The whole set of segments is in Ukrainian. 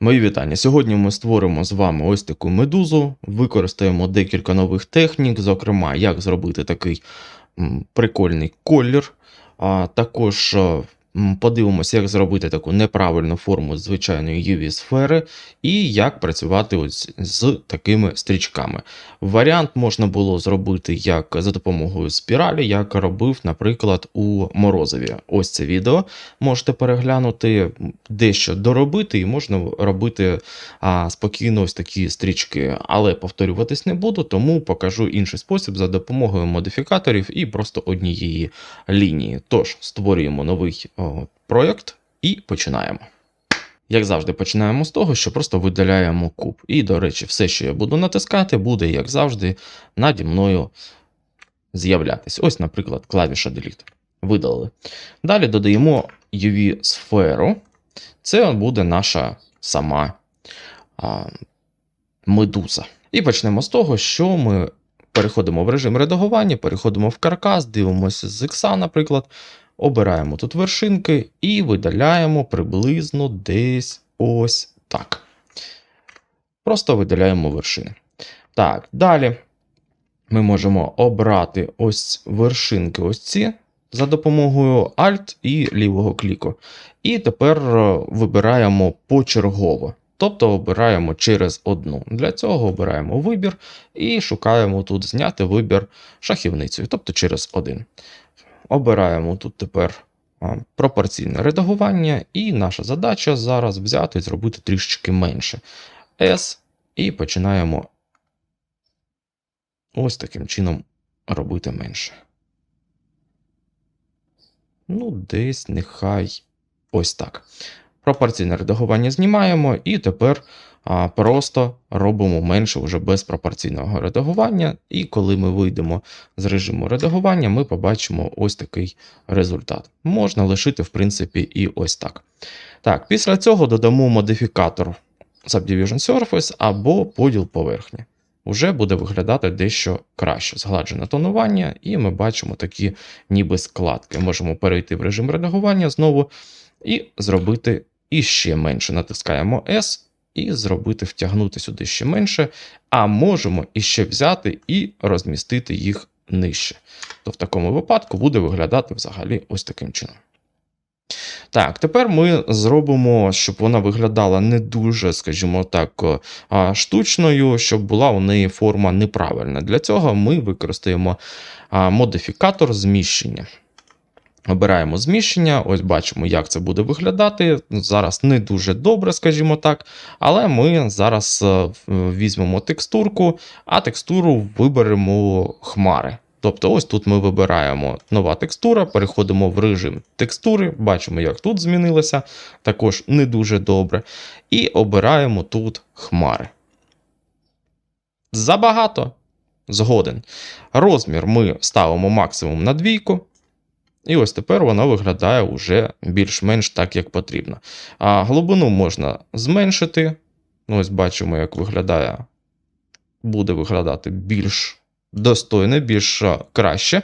Мої вітання. Сьогодні ми створимо з вами ось таку медузу, використаємо декілька нових технік, зокрема, як зробити такий прикольний колір. А також е, подивимося, як зробити таку неправильну форму звичайної UV-сфери, і як працювати ось з такими стрічками. Варіант можна було зробити як за допомогою спіралі, як робив, наприклад, у Морозові. Ось це відео можете переглянути, дещо доробити, і можна робити а, спокійно ось такі стрічки. Але повторюватись не буду, тому покажу інший спосіб за допомогою модифікаторів і просто однієї лінії. Тож створюємо новий проєкт і починаємо. Як завжди, починаємо з того, що просто видаляємо куб. І, до речі, все, що я буду натискати, буде, як завжди, наді мною з'являтися. Ось, наприклад, клавіша Delete. Видалили. Далі додаємо UV-сферу. Це буде наша сама а, медуза. І почнемо з того, що ми переходимо в режим редагування, переходимо в каркас, дивимося з X, наприклад, обираємо тут вершинки і видаляємо приблизно десь ось так. Просто видаляємо вершини. Так, далі ми можемо обрати ось вершинки, ось ці за допомогою Alt і лівого кліку. І тепер е, вибираємо почергово. Тобто обираємо через одну. Для цього обираємо вибір і шукаємо тут зняти вибір шахівницею, тобто через один. Обираємо тут тепер пропорційне редагування, і наша задача зараз взяти і зробити трішечки менше. S, і починаємо ось таким чином робити менше. Ну, десь нехай ось так. Пропорційне редагування знімаємо, і тепер просто робимо менше вже без пропорційного редагування. І коли ми вийдемо з режиму редагування, ми побачимо ось такий результат. Можна лишити, в принципі, і ось так. Так, після цього додамо модифікатор Subdivision Surface або поділ поверхні. Уже буде виглядати дещо краще. Згладжене тонування, і ми бачимо такі ніби складки. Можемо перейти в режим редагування знову і зробити іще менше. Натискаємо S і зробити, втягнути сюди ще менше. А можемо іще взяти і розмістити їх нижче. То в такому випадку буде виглядати взагалі ось таким чином. Так, тепер ми зробимо, щоб вона виглядала не дуже, скажімо так, штучною, щоб була у неї форма неправильна. Для цього ми використаємо модифікатор зміщення. Обираємо зміщення, ось бачимо, як це буде виглядати. Зараз не дуже добре, скажімо так, але ми зараз е, візьмемо текстурку, а текстуру виберемо хмари. Тобто, ось тут ми вибираємо нова текстура, переходимо в режим текстури, бачимо, як тут змінилося, також не дуже добре. І обираємо тут хмари. Забагато. Згоден. Розмір ми ставимо максимум на двійку. І ось тепер вона виглядає вже більш-менш так, як потрібно. А глибину можна зменшити. Ну, Ось бачимо, як виглядає, буде виглядати більш достойне, більш краще.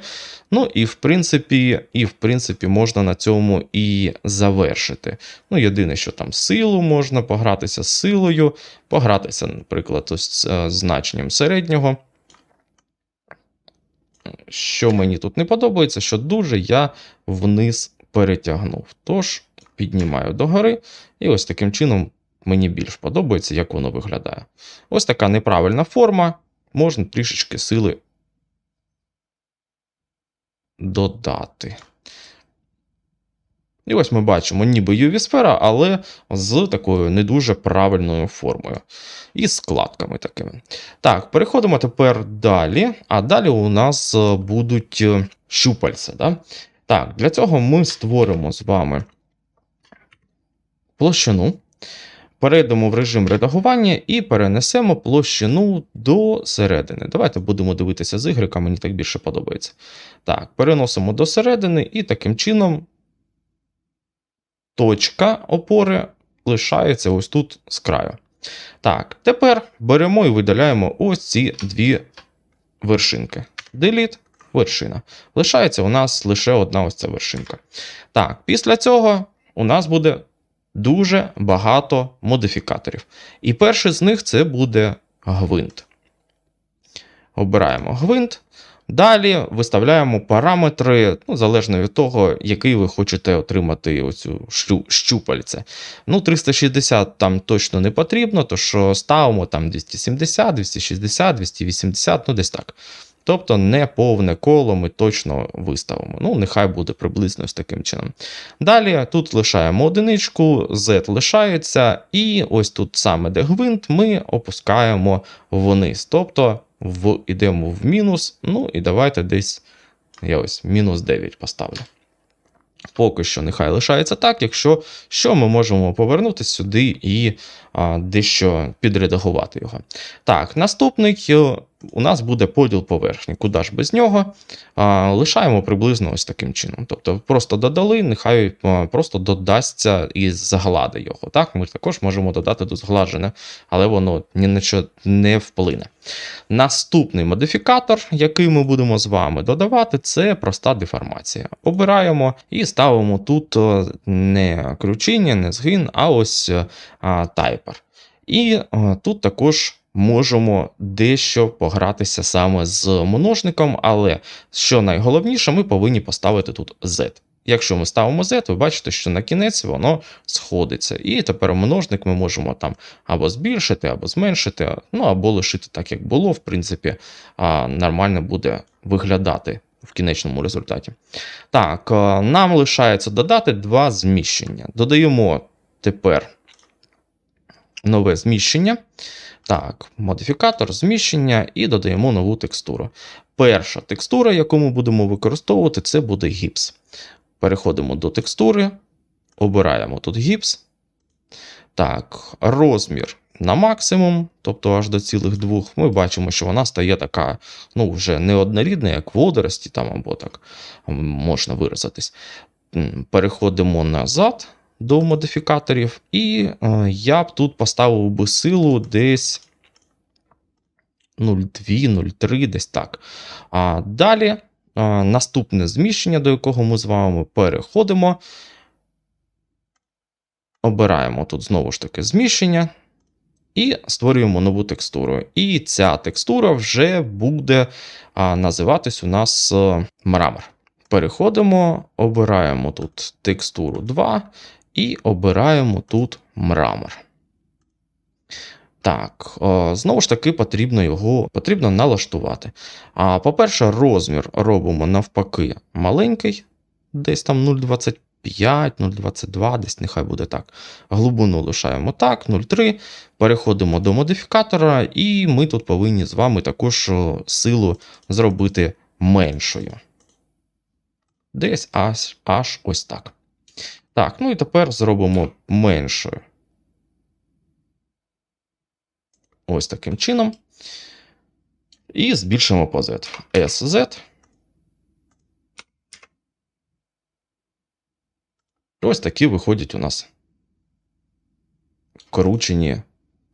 Ну і в принципі, і в принципі, можна на цьому і завершити. Ну, єдине, що там силу можна погратися з силою, погратися, наприклад, ось з е, значенням середнього. Що мені тут не подобається, що дуже я вниз перетягнув. Тож піднімаю догори, і ось таким чином мені більш подобається, як воно виглядає. Ось така неправильна форма. Можна трішечки сили додати. І ось ми бачимо ніби UV-сфера, але з такою не дуже правильною формою. І складками такими. Так, переходимо тепер далі. А далі у нас е, будуть е, щупальця. Да? Так, для цього ми створимо з вами площину. Перейдемо в режим редагування і перенесемо площину до середини. Давайте будемо дивитися з Y, мені так більше подобається. Так, переносимо до середини, і таким чином точка опори лишається ось тут з краю. Так, тепер беремо і видаляємо ось ці дві вершинки. Delete, вершина. Лишається у нас лише одна ось ця вершинка. Так, після цього у нас буде дуже багато модифікаторів. І перший з них це буде гвинт. Обираємо гвинт. Далі виставляємо параметри, ну, залежно від того, який ви хочете отримати оцю щу- щупальце. Ну, 360 там точно не потрібно, тож ставимо там 270, 260, 280, ну десь так. Тобто не повне коло ми точно виставимо. Ну, нехай буде приблизно з таким чином. Далі тут лишаємо одиничку, Z лишається, і ось тут саме де гвинт, ми опускаємо вниз. Тобто в, йдемо в мінус. Ну і давайте десь я ось мінус 9 поставлю. Поки що нехай лишається так, якщо що, ми можемо повернутися сюди і дещо підредагувати його. Так, наступний е, у нас буде поділ поверхні. Куди ж без нього? Лишаємо приблизно ось таким чином. Тобто просто додали, нехай просто додасться і зглади його. Так, Ми також можемо додати до згладжене, але воно ні на що не вплине. Наступний модифікатор, який ми будемо з вами додавати, це проста деформація. Обираємо і ставимо тут е, не кручіння, не згин, а ось е, тайпер. І е, тут також можемо дещо погратися саме з множником, але що найголовніше, ми повинні поставити тут Z. Якщо ми ставимо Z, ви бачите, що на кінець воно сходиться. І тепер множник ми можемо там або збільшити, або зменшити, ну або лишити так, як було, в принципі, нормально буде виглядати в кінечному результаті. Так, нам лишається додати два зміщення. Додаємо тепер нове зміщення. Так, модифікатор, зміщення і додаємо нову текстуру. Перша текстура, яку ми будемо використовувати, це буде гіпс. Переходимо до текстури, обираємо тут гіпс. Так, розмір на максимум, тобто аж до цілих двох, ми бачимо, що вона стає така, ну, вже не однорідна, як водорості, там або так можна виразитись. Переходимо назад до модифікаторів, і е, я б тут поставив би силу десь 0,2, 0,3, десь так. А далі наступне зміщення, до якого ми з вами переходимо. Обираємо тут знову ж таки зміщення. І створюємо нову текстуру. І ця текстура вже буде а, називатись у нас е, мрамор. Переходимо, обираємо тут текстуру 2 і обираємо тут мрамор. Так, е, знову ж таки, потрібно його потрібно налаштувати. А, По-перше, розмір робимо навпаки маленький, десь там 0,25, 0,22, десь нехай буде так. Глибину лишаємо так, 0,3. Переходимо до модифікатора, і ми тут повинні з вами також е, силу зробити меншою. Десь аж, аж ось так. Так, ну і тепер зробимо меншою. Ось таким чином. І збільшимо по Z. SZ. Ось такі виходять у нас кручені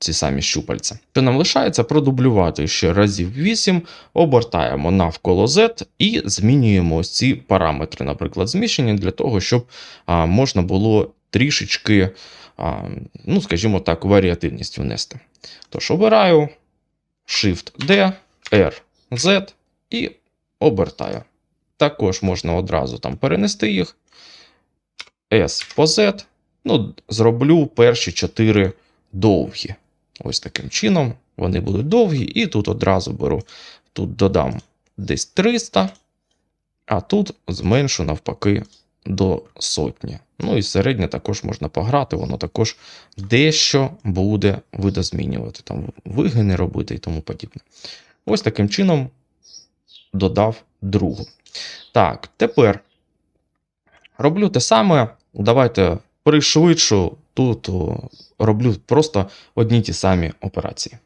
ці самі щупальця. Що нам лишається продублювати ще разів 8, обертаємо навколо Z і змінюємо ось ці параметри, наприклад, зміщення для того, щоб а, можна було трішечки, а, ну, скажімо так, варіативність внести. Тож обираю Shift-D, R, Z і обертаю. Також можна одразу там перенести їх. S по Z. Ну, зроблю перші 4 довгі. Ось таким чином. Вони будуть довгі, і тут одразу беру, тут додам десь 300, а тут зменшу навпаки до сотні. Ну і середнє також можна пограти, воно також дещо буде видозмінювати, там вигини робити і тому подібне. Ось таким чином додав другу. Так, тепер роблю те саме. Давайте пришвидшу. Тут роблю просто одні ті самі операції.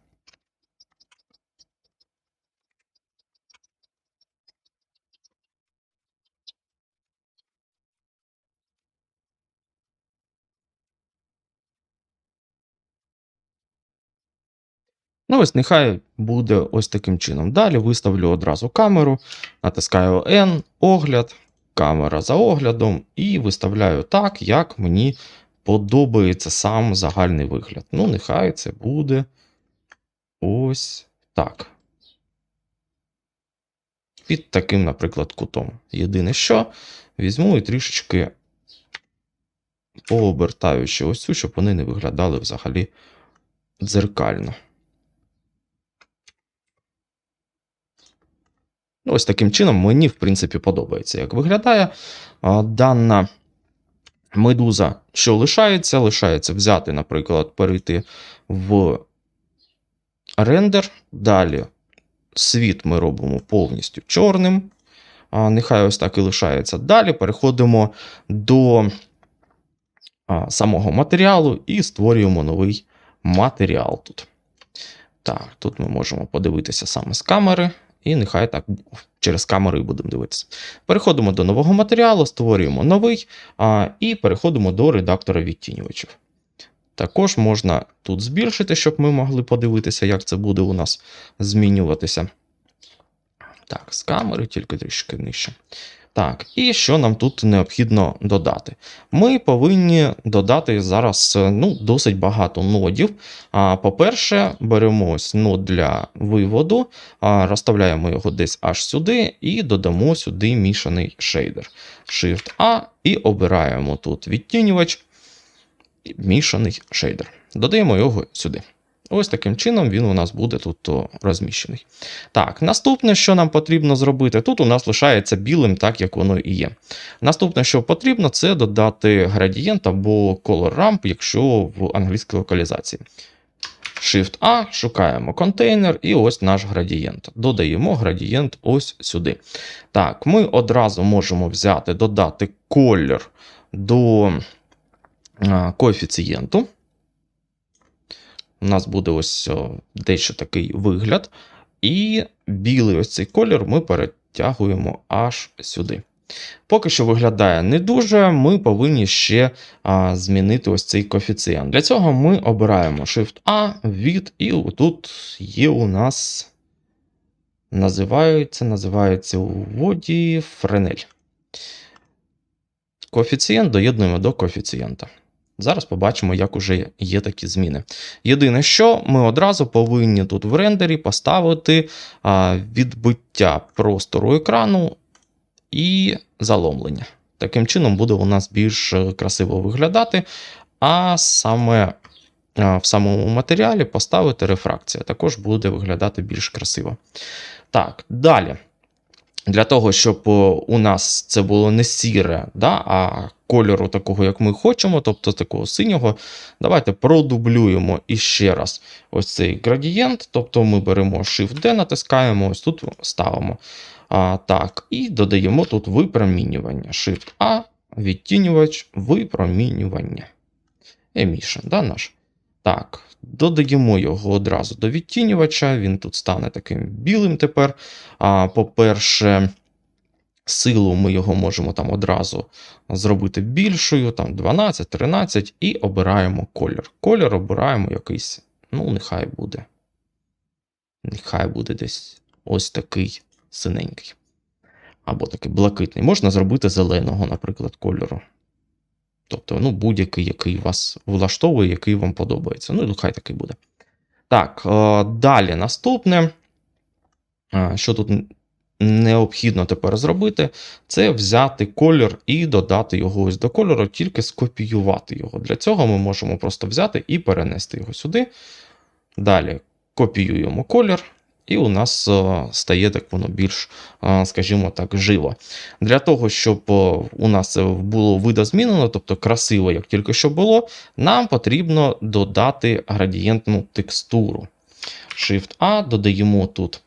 Ну, ось нехай буде ось таким чином. Далі виставлю одразу камеру, натискаю N, огляд, камера за оглядом, і виставляю так, як мені подобається сам загальний вигляд. Ну, нехай це буде ось так. Під таким, наприклад, кутом. Єдине що, візьму і трішечки пообертаючи ось цю, щоб вони не виглядали взагалі дзеркально. Ось таким чином мені, в принципі, подобається, як виглядає дана медуза, що лишається. Лишається взяти, наприклад, перейти в рендер. Далі світ ми робимо повністю чорним. Нехай ось так і лишається. Далі переходимо до самого матеріалу і створюємо новий матеріал тут. Так, тут ми можемо подивитися саме з камери, і нехай так через камери будемо дивитися. Переходимо до нового матеріалу, створюємо новий а, і переходимо до редактора відтінювачів. Також можна тут збільшити, щоб ми могли подивитися, як це буде у нас змінюватися. Так, з камери, тільки трішки нижче. Так, і що нам тут необхідно додати? Ми повинні додати зараз ну, досить багато нодів. По-перше, беремо ось нод для виводу, розставляємо його десь аж сюди, і додамо сюди мішаний шейдер. Shift-A і обираємо тут відтінювач, мішаний шейдер. Додаємо його сюди. Ось таким чином він у нас буде тут розміщений. Так, наступне, що нам потрібно зробити, тут у нас лишається білим, так як воно і є. Наступне, що потрібно, це додати градієнт або color ramp, якщо в англійській локалізації. Shift-A, шукаємо контейнер, і ось наш градієнт. Додаємо градієнт ось сюди. Так, ми одразу можемо взяти, додати колір до коефіцієнту. У нас буде ось дещо такий вигляд. І білий ось цей колір ми перетягуємо аж сюди. Поки що виглядає не дуже, ми повинні ще а, змінити ось цей коефіцієнт. Для цього ми обираємо Shift-A, від, і тут є у нас. Називається, називається у воді Френель. Коефіцієнт доєднуємо до коефіцієнта. Зараз побачимо, як уже є такі зміни. Єдине, що ми одразу повинні тут в рендері поставити відбиття простору екрану і заломлення. Таким чином буде у нас більш е, красиво виглядати. А саме в самому матеріалі поставити рефракція. Також буде виглядати більш красиво. Так, далі. Для того, щоб у нас це було не сіре, да, а кольору такого, як ми хочемо, тобто такого синього, давайте продублюємо іще раз ось цей градієнт. Тобто ми беремо Shift-D, натискаємо, ось тут ставимо. А, Так, І додаємо тут випромінювання. Shift-A, відтінювач, випромінювання. Emission, да, наш. Так, додаємо його одразу до відтінювача, він тут стане таким білим тепер. А, По-перше, силу ми його можемо там одразу зробити більшою, там 12, 13, і обираємо колір. Колір обираємо якийсь, ну, нехай буде. Нехай буде десь ось такий синенький. Або такий блакитний. Можна зробити зеленого, наприклад, кольору. Тобто, ну, будь-який, який вас влаштовує, який вам подобається. Ну, хай такий буде. Так, е, далі наступне, е, що тут необхідно тепер зробити, це взяти колір і додати його ось до кольору, тільки скопіювати його. Для цього ми можемо просто взяти і перенести його сюди. Далі копіюємо колір. І у нас е, стає так воно більш, е, скажімо так, живо. Для того, щоб е, у нас було видозмінено, тобто красиво, як тільки що було, нам потрібно додати градієнтну текстуру. Shift-A, додаємо тут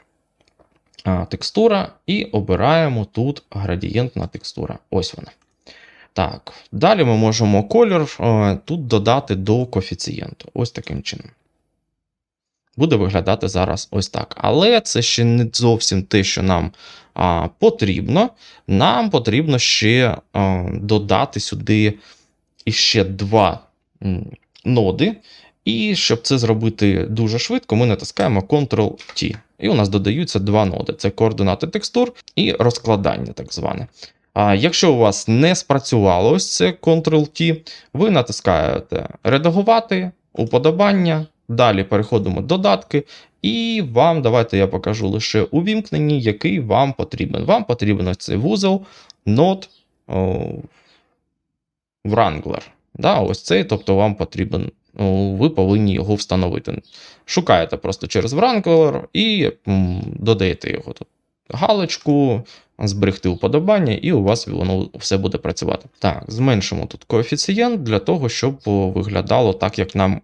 текстура і обираємо тут градієнтна текстура. Ось вона. Так, Далі ми можемо колір тут додати до коефіцієнту. Ось таким чином буде виглядати зараз ось так. Але це ще не зовсім те, що нам а, потрібно. Нам потрібно ще а, додати сюди іще два ноди. І щоб це зробити дуже швидко, ми натискаємо Ctrl-T. І у нас додаються два ноди: це координати текстур і розкладання, так зване. А, якщо у вас не спрацювало ось це Ctrl-T, ви натискаєте редагувати, уподобання, далі переходимо до додатки, і вам, давайте я покажу лише увімкнені, який вам потрібен. Вам потрібен цей вузол Node Wrangler. Да, ось цей, тобто вам потрібен, ви повинні його встановити. Шукаєте просто через Wrangler і додаєте його тут галочку, зберегти уподобання, і у вас воно все буде працювати. Так, зменшимо тут коефіцієнт для того, щоб виглядало так, як нам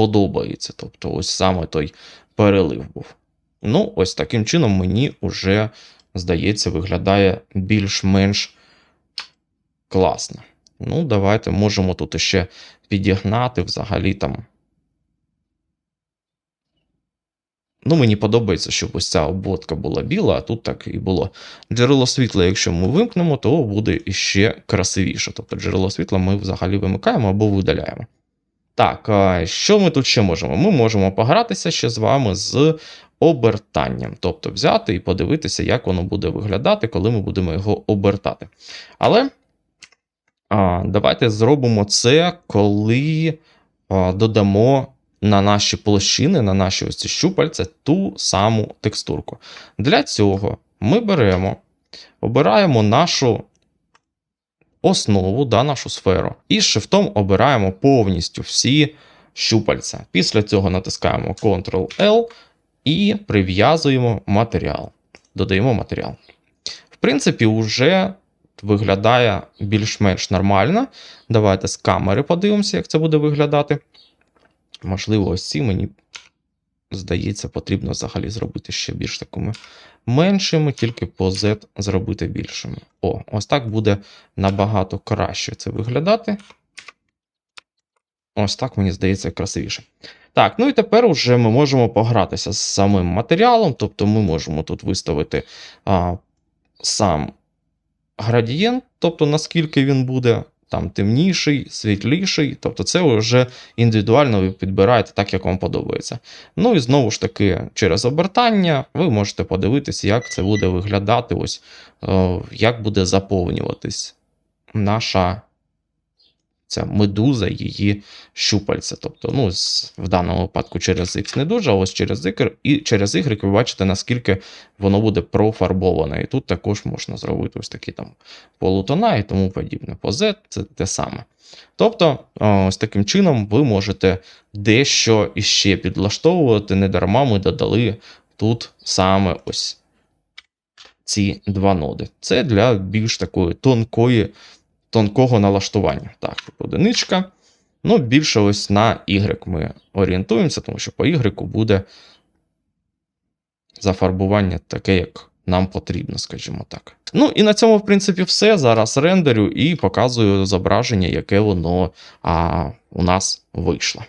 подобається. Тобто, ось саме той перелив був. Ну, ось таким чином мені вже, здається, виглядає більш-менш класно. Ну, давайте можемо тут ще підігнати взагалі там. Ну, мені подобається, щоб ось ця обводка була біла, а тут так і було. Джерело світла, якщо ми вимкнемо, то буде іще красивіше. Тобто джерело світла ми взагалі вимикаємо або видаляємо. Так, що ми тут ще можемо? Ми можемо погратися ще з вами з обертанням. Тобто взяти і подивитися, як воно буде виглядати, коли ми будемо його обертати. Але а, давайте зробимо це, коли а, додамо на наші площини, на наші ось ці щупальця, ту саму текстурку. Для цього ми беремо, обираємо нашу основу, да, нашу сферу, і шифтом обираємо повністю всі щупальця. Після цього натискаємо Ctrl-L і прив'язуємо матеріал. Додаємо матеріал. В принципі, вже виглядає більш-менш нормально. Давайте з камери подивимося, як це буде виглядати. Можливо, ось ці мені здається, потрібно взагалі зробити ще більш такими меншими, тільки по Z зробити більшими. О, ось так буде набагато краще це виглядати. Ось так, мені здається, красивіше. Так, ну і тепер вже ми можемо погратися з самим матеріалом, тобто ми можемо тут виставити а, сам градієнт, тобто наскільки він буде там темніший, світліший. Тобто це ви вже індивідуально ви підбираєте так, як вам подобається. Ну і знову ж таки, через обертання ви можете подивитися, як це буде виглядати, ось е, як буде заповнюватись наша ця медуза, її щупальця. Тобто, ну, в даному випадку через X не дуже, а ось через Y, і через Y ви бачите, наскільки воно буде профарбоване. І тут також можна зробити ось такі там полутона і тому подібне. По Z це те саме. Тобто, ось таким чином ви можете дещо іще підлаштовувати. Не дарма ми додали тут саме ось ці два ноди. Це для більш такої тонкої, тонкого налаштування. Так, одиничка. Ну, більше ось на Y ми орієнтуємося, тому що по Y буде зафарбування таке, як нам потрібно, скажімо так. Ну і на цьому, в принципі, все. Зараз рендерю і показую зображення, яке воно а, у нас вийшло.